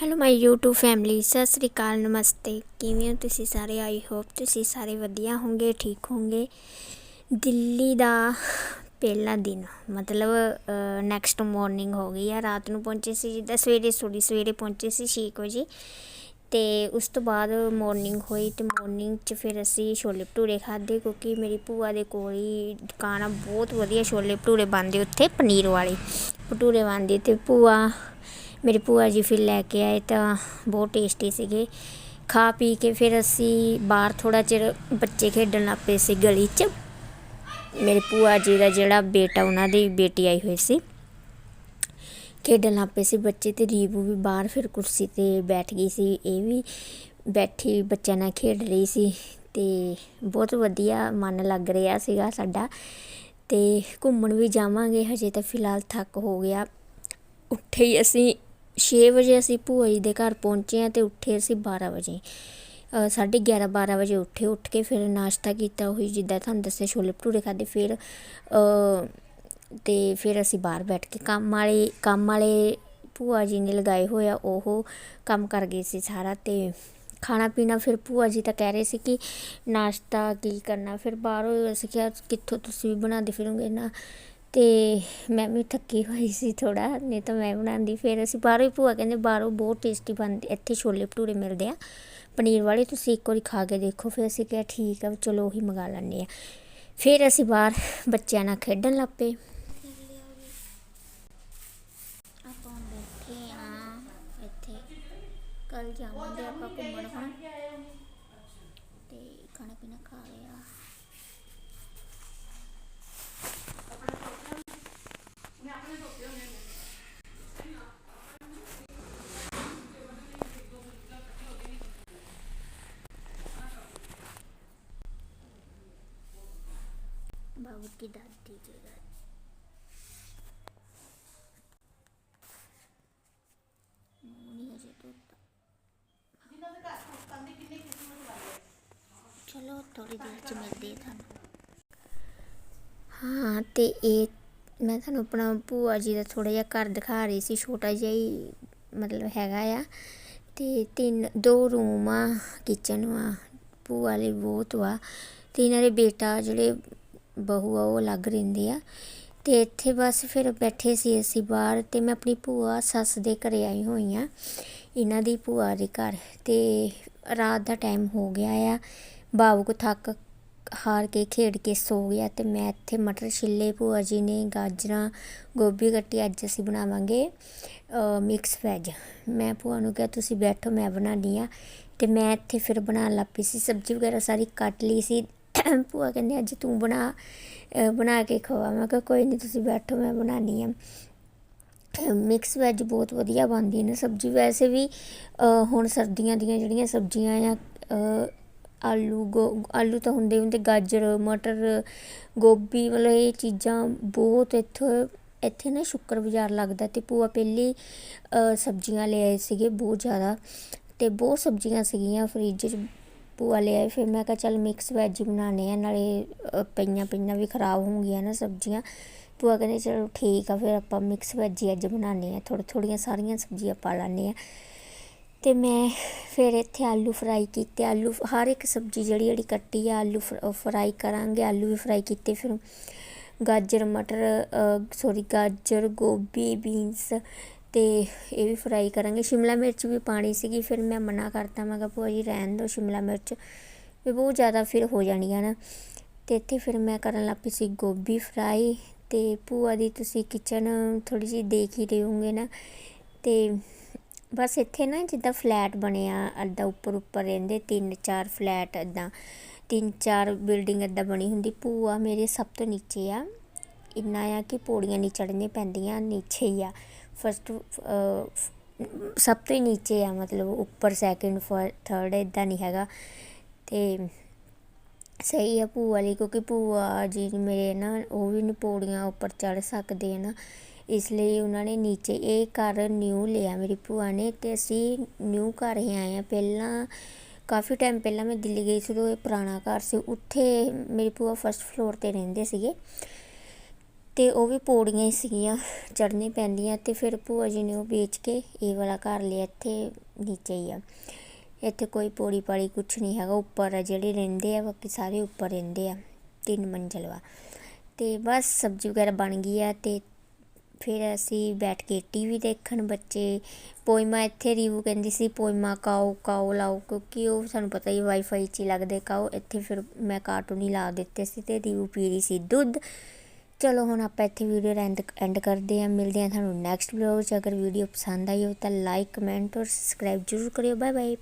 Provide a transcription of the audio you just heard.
Hello ਮਾਈ YouTube family Sat Sri ਅਕਾਲ, ਨਮਸਤੇ। ਕਿਵੇਂ ਹੋ ਤੁਸੀਂ ਸਾਰੇ? ਆਈ ਹੋਪ ਤੁਸੀਂ ਸਾਰੇ ਵਧੀਆ ਹੋਵੋਗੇ, ਠੀਕ ਹੋਵੋਗੇ। ਦਿੱਲੀ ਦਾ ਪਹਿਲਾ ਦਿਨ। ਮਤਲਬ ਨੈਕਸਟ ਮਾਰਨਿੰਗ ਹੋ ਗਈ ਆ। ਰਾਤ ਨੂੰ ਪਹੁੰਚੇ ਸੀ ਜਿੱਦਾਂ ਸਵੇਰੇ ਸੋਰੀ, ਸਵੇਰੇ ਪਹੁੰਚੇ ਸੀ 6 ਵਜੇ। ਤੇ ਉਸ ਤੋਂ ਬਾਅਦ ਮਾਰਨਿੰਗ ਹੋਈ ਤੇ ਮਾਰਨਿੰਗ 'ਚ ਫਿਰ ਅਸੀਂ ਛੋਲੇ ਭਟੂਰੇ ਖਾਦੇ ਕਿਉਂਕਿ ਮੇਰੀ ਭੂਆ ਦੇ ਕੋਲ ਹੀ ਦੁਕਾਨ ਆ। ਬਹੁਤ ਵਧੀਆ ਛੋਲੇ ਭਟੂਰੇ ਬਣਦੇ ਉੱਥੇ, ਪਨੀਰ ਵਾਲੇ। ਭਟੂਰੇ ਬਣਦੇ ਤੇ ਭੂਆ ਮੇਰੇ ਭੂਆ ਜੀ ਫਿਰ ਲੈ ਕੇ ਆਏ ਤਾਂ ਬਹੁਤ ਟੇਸਟੀ ਸੀਗੇ। ਖਾ ਪੀ ਕੇ ਫਿਰ ਅਸੀਂ ਬਾਹਰ ਥੋੜਾ ਚਿਰ ਬੱਚੇ ਖੇਡਣ ਲੱਗ ਪਏ ਸੀ ਗਲੀ 'ਚ। ਮੇਰੇ ਭੂਆ ਜੀ ਦਾ ਜਿਹੜਾ ਬੇਟਾ, ਉਹਨਾਂ ਦੀ ਬੇਟੀ ਆਈ ਹੋਈ ਸੀ। ਖੇਡਣ ਲੱਗ ਪਏ ਸੀ ਬੱਚੇ ਤੇ ਰੀਬੂ ਵੀ ਬਾਹਰ ਫਿਰ ਕੁਰਸੀ ਤੇ ਬੈਠ ਗਈ ਸੀ। ਇਹ ਵੀ ਬੈਠੀ ਬੱਚਿਆਂ ਨਾਲ ਖੇਡ ਰਹੀ ਸੀ ਤੇ ਬਹੁਤ ਵਧੀਆ ਮਨ ਲੱਗ ਰਿਹਾ ਸੀਗਾ ਸਾਡਾ। ਤੇ ਘੁੰਮਣ ਵੀ ਜਾਵਾਂਗੇ, ਹਜੇ ਤਾਂ ਫਿਲਹਾਲ ਥੱਕ ਹੋ ਗਿਆ। ਉੱਠੇ ਹੀ ਅਸੀਂ 6 ਵਜੇ ਅਸੀਂ ਭੂਆ ਜੀ ਦੇ ਘਰ ਪਹੁੰਚੇ ਆ ਤੇ ਉੱਠੇ ਅਸੀਂ 12 ਵਜੇ। ਸਾਢੇ 11 12 ਵਜੇ ਉੱਠੇ। ਉੱਠ ਕੇ ਫਿਰ ਨਾਸ਼ਤਾ ਕੀਤਾ ਉਹੀ ਜਿੱਦਾਂ ਤੁਹਾਨੂੰ ਦੱਸਿਆ, ਛੋਲੇ ਭਟੂਰੇ ਖਾਦੇ ਫਿਰ ਤੇ ਫਿਰ ਅਸੀਂ ਬਾਹਰ ਬੈਠ ਕੇ ਕੰਮ ਵਾਲੇ ਕੰਮ ਵਾਲੇ ਭੂਆ ਜੀ ਨੇ ਲਗਾਏ ਹੋਇਆ ਉਹ ਕੰਮ ਕਰ ਗਏ ਸੀ ਸਾਰਾ ਤੇ ਖਾਣਾ ਪੀਣਾ ਫਿਰ ਭੂਆ ਜੀ ਤਾਂ ਕਹਿ ਰਹੇ ਸੀ ਕਿ ਨਾਸ਼ਤਾ ਕੀ ਕਰਨਾ। ਫਿਰ ਬਾਹਰੋਂ ਅਸੀਂ ਕਿਹਾ, ਕਿੱਥੋਂ ਤੁਸੀਂ ਵੀ ਬਣਾਉਂਦੇ ਫਿਰੋਗੇ ਨਾ? ਅਤੇ ਮੈਂ ਵੀ ਥੱਕੀ ਹੋਈ ਸੀ ਥੋੜ੍ਹਾ, ਨਹੀਂ ਤਾਂ ਮੈਂ ਬਣਾਉਂਦੀ ਫਿਰ ਅਸੀਂ ਬਾਹਰੋਂ ਹੀ ਭੂਆ ਕਹਿੰਦੇ ਬਾਹਰੋਂ ਬਹੁਤ ਟੇਸਟੀ ਬਣਦੇ, ਇੱਥੇ ਛੋਲੇ ਭਟੂਰੇ ਮਿਲਦੇ ਆ, ਪਨੀਰ ਵਾਲੇ ਤੁਸੀਂ ਇੱਕ ਵਾਰੀ ਖਾ ਕੇ ਦੇਖੋ, ਫਿਰ ਅਸੀਂ ਕਿਹਾ ਠੀਕ ਆ ਚਲੋ ਉਹੀ ਮੰਗਾ ਲੈਂਦੇ ਆ। ਫਿਰ ਅਸੀਂ ਬਾਹਰ ਬੱਚਿਆਂ ਨਾਲ ਖੇਡਣ ਲੱਗ ਪਏ। ਆਪਾਂ ਬੈਠੇ ਆ ਇੱਥੇ ਕੱਲ ਜਾਵਾਂਗੇ ਆਪਾਂ ਘੁੰਮਣ ਹੁਣ। ਤੇ ਖਾਣਾ ਪੀਣਾ ਖਾ ਲਿਆ। बाबू की दादी के घर नहीं अजे तो ਚਲੋ ਥੋੜੀ ਦੇਰ ਚ ਮਿਲਦੇ ਆ ਤੁਹਾਨੂੰ ਹਾਂ ਤੇ ਇਹ ਮੈਂ ਤੁਹਾਨੂੰ ਆਪਣਾ ਭੂਆ ਜੀ ਦਾ ਥੋੜਾ ਜਿਹਾ ਘਰ ਦਿਖਾ ਰਹੀ ਸੀ ਛੋਟਾ ਜਿਹਾ ਹੀ ਮਤਲਬ ਹੈਗਾ ਆ ਤੇ ਤਿੰਨ ਦੋ ਰੂਮ ਆ ਕਿਚਨ ਆ ਭੂਆ ਲਈ ਬਹੁਤ ਵਾ ਤੇ ਇਹਨਾਂ ਦੇ ਬੇਟਾ ਜਿਹੜੇ ਬਹੂ ਆ, ਉਹ ਅਲੱਗ ਰਹਿੰਦੇ ਆ। ਤੇ ਇੱਥੇ ਬਸ ਫਿਰ ਬੈਠੇ ਸੀ ਅਸੀਂ ਬਾਹਰ ਤੇ ਮੈਂ ਆਪਣੀ ਭੂਆ, ਸੱਸ ਦੇ ਘਰੇ ਆਈ ਹੋਈ ਆ। ਇਹਨਾਂ ਦੀ ਭੂਆ ਦੇ ਘਰ। ਤੇ ਰਾਤ ਦਾ ਟਾਈਮ ਹੋ ਗਿਆ ਆ। ਬਾਬੂ ਥੱਕ ਹਾਰ ਕੇ, ਖੇਡ ਕੇ ਸੋ ਗਿਆ ਤੇ ਮੈਂ ਇੱਥੇ ਮਟਰ ਛਿੱਲੇ, ਭੂਆ ਜੀ ਨੇ ਗਾਜਰਾਂ, ਗੋਭੀ ਕੱਟੀ, ਅੱਜ ਅਸੀਂ ਬਣਾਵਾਂਗੇ ਮਿਕਸ ਵੈਜ ਮੈਂ ਭੂਆ ਨੂੰ ਕਿਹਾ, ਤੁਸੀਂ ਬੈਠੋ, ਮੈਂ ਬਣਾਉਂਦੀ ਆ। ਤੇ ਮੈਂ ਇੱਥੇ ਫਿਰ ਬਣਾਉਣ ਲੱਗ ਪਈ ਸੀ। ਸਬਜ਼ੀ ਵਗੈਰਾ ਸਾਰੀ ਕੱਟ ਲਈ ਸੀ। ਭੂਆ ਕਹਿੰਦੇ ਅੱਜ ਤੂੰ ਬਣਾ ਬਣਾ ਕੇ ਖਵਾ। ਮੈਂ ਕਿਹਾ, ਕੋਈ ਨਹੀਂ ਤੁਸੀਂ ਬੈਠੋ, ਮੈਂ ਬਣਾਉਣੀ ਆ। ਮਿਕਸ ਵੈਜ ਬਹੁਤ ਵਧੀਆ ਬਣਦੀ ਨੇ। ਸਬਜ਼ੀ ਵੈਸੇ ਵੀ ਹੁਣ ਸਰਦੀਆਂ ਦੀਆਂ ਜਿਹੜੀਆਂ ਸਬਜ਼ੀਆਂ ਆ ਆਲੂ, ਗੋ, ਆਲੂ ਤਾਂ ਹੁੰਦੇ ਹੁੰਦੇ ਗਾਜਰ, ਮਟਰ, ਗੋਭੀ, ਮਤਲਬ ਇਹ ਚੀਜ਼ਾਂ ਬਹੁਤ ਇੱਥੇ ਇੱਥੇ ਨਾ ਸ਼ੁੱਕਰ ਬਾਜ਼ਾਰ ਲੱਗਦਾ ਤੇ ਭੂਆ ਪਹਿਲੀ ਸਬਜ਼ੀਆਂ ਲੈ ਆਏ ਸੀਗੇ ਬਹੁਤ ਜ਼ਿਆਦਾ। ਤੇ ਬਹੁਤ ਸਬਜ਼ੀਆਂ ਸੀਗੀਆਂ ਫਰਿੱਜ 'ਚ। ਭੂਆ ਲੈ ਆਏ, ਫਿਰ ਮੈਂ ਕਿਹਾ ਚੱਲ ਮਿਕਸ ਵੈਜ ਬਣਾਉਂਦੇ ਹਾਂ, ਨਾਲੇ ਪਈਆਂ ਪਈਆਂ ਵੀ ਖਰਾਬ ਹੋਣਗੀਆਂ ਨਾ ਸਬਜ਼ੀਆਂ। ਭੂਆ ਕਹਿੰਦੇ ਚਲੋ ਠੀਕ ਆ, ਫਿਰ ਆਪਾਂ ਮਿਕਸ ਵੈੱਜ ਹੀ ਅੱਜ ਬਣਾਉਂਦੇ ਹਾਂ, ਥੋੜ੍ਹੀ ਥੋੜ੍ਹੀਆਂ ਸਾਰੀਆਂ ਸਬਜ਼ੀਆਂ ਪਾ ਲੈਂਦੇ ਹਾਂ। ਤੇ ਮੈਂ ਫਿਰ ਇੱਥੇ ਆਲੂ ਫਰਾਈ ਕੀਤੇ, ਆਲੂ ਹਰ ਇੱਕ ਸਬਜ਼ੀ ਜਿਹੜੀ ਜਿਹੜੀ ਕੱਟੀ ਆ, ਆਲੂ ਫਰਾਈ ਕਰਾਂਗੇ, ਆਲੂ ਵੀ ਫਰਾਈ ਕੀਤੇ, ਫਿਰ ਗਾਜਰ, ਮਟਰ ਸੌਰੀ ਗਾਜਰ, ਗੋਭੀ ਬੀਨਸ ਤੇ ਇਹ ਵੀ ਫਰਾਈ ਕਰਾਂਗੇ। ਸ਼ਿਮਲਾ ਮਿਰਚ ਵੀ ਪਾਣੀ ਸੀਗੀ, ਫਿਰ ਮੈਂ ਮਨਾ ਕਰਤਾ, ਮੈਂ ਕਿਹਾ ਭੂਆ ਜੀ ਰਹਿਣ ਦਿਓ ਸ਼ਿਮਲਾ ਮਿਰਚ। ਵੀ ਬਹੁਤ ਜ਼ਿਆਦਾ ਫਿਰ ਹੋ ਜਾਣੀਆਂ ਨਾ। ਤੇ ਇੱਥੇ ਫਿਰ ਮੈਂ ਕਰਨ ਲੱਗ ਪਈ ਸੀ ਗੋਭੀ ਫਰਾਈ ਤੇ ਭੂਆ ਦੀ ਤੁਸੀਂ ਕਿਚਨ ਥੋੜੀ ਜਿਹੀ ਦੇਖ ਹੀ ਰਹੇ ਹੋਗੇ ਨਾ। ਤੇ ਬਸ ਇੱਥੇ ਨਾ ਜਿੱਦਾਂ ਫਲੈਟ ਬਣਿਆ ਅੱਡਾ ਉੱਪਰ ਉੱਪਰ ਰਹਿੰਦੇ, ਤਿੰਨ ਚਾਰ ਫਲੈਟ ਅੱਦਾਂ ਤਿੰਨ ਚਾਰ ਬਿਲਡਿੰਗ ਅੱਦਾਂ ਬਣੀ ਹੁੰਦੀ। ਭੂਆ ਮੇਰੇ ਸਭ ਤੋਂ ਨੀਚੇ ਆ। ਇੰਨਾ ਆ ਕਿ ਪੌੜੀਆਂ ਨਹੀਂ ਚੜ੍ਹਨੀਆਂ ਪੈਂਦੀਆਂ, ਨੀਚੇ ਹੀ ਆ। ਫਸਟ uh, ਸਭ ਤੋਂ ਹੀ ਨੀਚੇ ਆ, ਮਤਲਬ ਉੱਪਰ ਸੈਕਿੰਡ ਥਰਡ ਇਦਾਂ ਨਹੀਂ ਹੈਗਾ। ਤੇ ਸਹੀ ਆ ਭੂਆ ਲਈ ਕਿਉਂਕਿ ਭੂਆ ਜੀ ਮੇਰੇ ਨਾ, ਉਹ ਵੀ ਨਹੀਂ ਪੌੜੀਆਂ ਉੱਪਰ ਚੜ੍ਹ ਸਕਦੇ ਨਾ। ਇਸ ਲਈ ਉਹਨਾਂ ਨੇ ਨੀਚੇ ਇਹ ਘਰ ਨਿਊ ਲਿਆ ਮੇਰੀ ਭੂਆ ਨੇ ਤੇ ਅਸੀਂ ਨਿਊ ਘਰ ਹੀ ਆਏ ਆ। ਪਹਿਲਾਂ, ਕਾਫੀ ਟਾਈਮ ਪਹਿਲਾਂ ਮੈਂ ਦਿੱਲੀ ਗਈ ਸੀ ਉਦੋਂ ਇਹ ਪੁਰਾਣਾ ਘਰ ਸੀ। ਉੱਥੇ ਮੇਰੀ ਭੂਆ ਫਸਟ ਫਲੋਰ ਤੇ ਰਹਿੰਦੇ ਸੀਗੇ। ਅਤੇ ਉਹ ਵੀ ਪੌੜੀਆਂ ਹੀ ਸੀਗੀਆਂ, ਚੜ੍ਹਨੀ ਪੈਂਦੀਆਂ ਅਤੇ ਫਿਰ ਭੂਆ ਜੀ ਨੇ ਉਹ ਵੇਚ ਕੇ ਇਹ ਵਾਲਾ ਘਰ ਲਿਆ, ਇੱਥੇ ਨੀਚੇ ਹੀ ਆ। ਇੱਥੇ ਕੋਈ ਪੌੜੀ ਪਾੜੀ ਕੁਛ ਨਹੀਂ ਹੈਗਾ, ਉੱਪਰ ਆ ਜਿਹੜੇ ਰਹਿੰਦੇ ਆ, ਬਾਕੀ ਸਾਰੇ ਉੱਪਰ ਰਹਿੰਦੇ ਆ, ਤਿੰਨ ਮੰਜ਼ਿਲ ਵਾ। ਅਤੇ ਬਸ ਸਬਜ਼ੀ ਵਗੈਰਾ ਬਣ ਗਈ ਆ ਅਤੇ ਫਿਰ ਅਸੀਂ ਬੈਠ ਕੇ ਟੀਵੀ ਦੇਖਣ ਬੱਚੇ, ਪੋਇਮਾ ਇੱਥੇ ਰੀਵੂ ਕਹਿੰਦੀ ਸੀ, ਪੋਇਮਾ ਕਾਓ ਕਾਓ ਲਾਓ, ਕਿਉਂਕਿ ਉਹ ਸਾਨੂੰ ਪਤਾ ਹੀ ਵਾਈਫਾਈ 'ਚ ਹੀ ਲੱਗਦੇ ਕਾਓ ਇੱਥੇ ਫਿਰ ਮੈਂ ਕਾਰਟੂਨ ਹੀ ਲਾ ਦਿੱਤੇ ਸੀ ਅਤੇ ਰੀਵੂ ਪੀ ਰਹੀ ਸੀ ਦੁੱਧ। ਚਲੋ ਹੁਣ ਆਪਾਂ ਇੱਥੇ ਵੀਡੀਓ ਐਂਡ ਐਂਡ ਕਰਦੇ ਹਾਂ। ਮਿਲਦੇ ਹਾਂ ਤੁਹਾਨੂੰ ਨੈਕਸਟ ਵਲੋਗ 'ਚ। ਅਗਰ ਵੀਡੀਓ ਪਸੰਦ ਆਈ ਹੋ ਤਾਂ ਲਾਈਕ ਕਮੈਂਟ ਔਰ ਸਬਸਕ੍ਰਾਈਬ ਜ਼ਰੂਰ ਕਰਿਓ। Bye bye